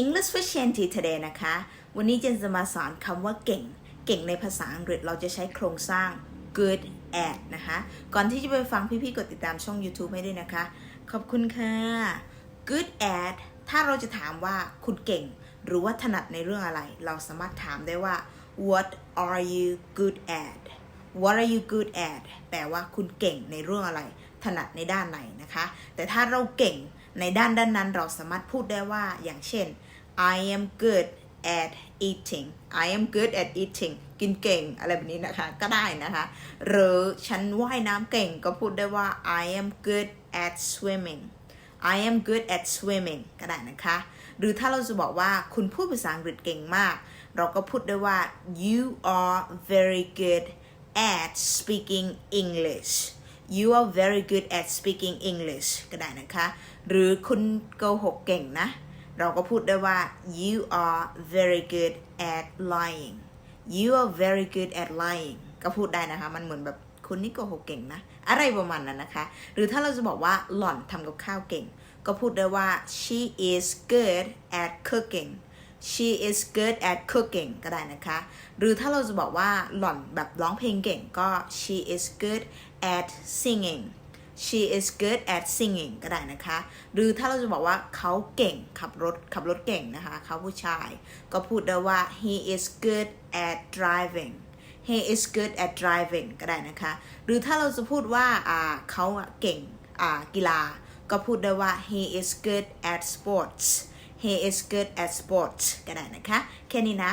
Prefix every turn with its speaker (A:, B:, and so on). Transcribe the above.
A: English for Shanty today นะคะ วันนี้เจนจะมาสอนคำว่าเก่ง เก่งในภาษาอังกฤษเราจะใช้โครงสร้าง good at นะคะ ก่อนที่จะไปฟังพี่ๆ กดติดตามช่อง YouTube ให้ด้วยนะคะ ขอบคุณค่ะ good at ถ้าเราจะถามว่าคุณเก่ง หรือว่าถนัดในเรื่องอะไร เราสามารถถามได้ว่า what are you good at what are you good at แปลว่าคุณเก่งในเรื่องอะไร ถนัดในด้านไหนนะคะ แต่ถ้าเราเก่ง ในด้านด้านนั้นเราสามารถพูดได้ว่าอย่างเช่น I am good at eating I am good at eating กินเก่งอะไรแบบนี้นะคะ ก็ได้นะคะ หรือฉันว่ายน้ำเก่งก็พูดได้ว่า I am good at swimming I am good at swimming ก็ได้นะคะ หรือถ้าเราจะบอกว่าคุณพูดภาษาอังกฤษเก่งมาก เราก็พูดได้ว่า you are very good at speaking English you are very good at speaking English ก็ได้นะคะ หรือคุณโกหกเก่งนะ เราก็พูดได้ว่า you are very good at lying you are very good at lying ก็พูดได้นะคะ มันเหมือนแบบคุณนี่โกหกเก่งนะ อะไรประมาณนั้นนะคะ หรือถ้าเราจะบอกว่าหล่อนทำกับข้าวเก่ง ก็พูดได้ว่า she is good at cooking she is good at cooking ก็ได้นะคะ หรือถ้าเราจะบอกว่าหล่อนแบบร้องเพลงเก่งก็ she is good at singing she is good at singing ก็ได้นะคะ หรือถ้าเราจะบอกว่าเขาเก่งขับรถขับรถเก่งนะคะ เขาผู้ชาย ก็พูดได้ว่า he is good at driving he is good at driving ก็ได้นะคะ หรือถ้าเราจะพูดว่าอ่าเขาเก่งอ่ากีฬา ก็พูดได้ว่า he is good at sports he is good at sports ก็ได้นะคะ แค่นี้นะ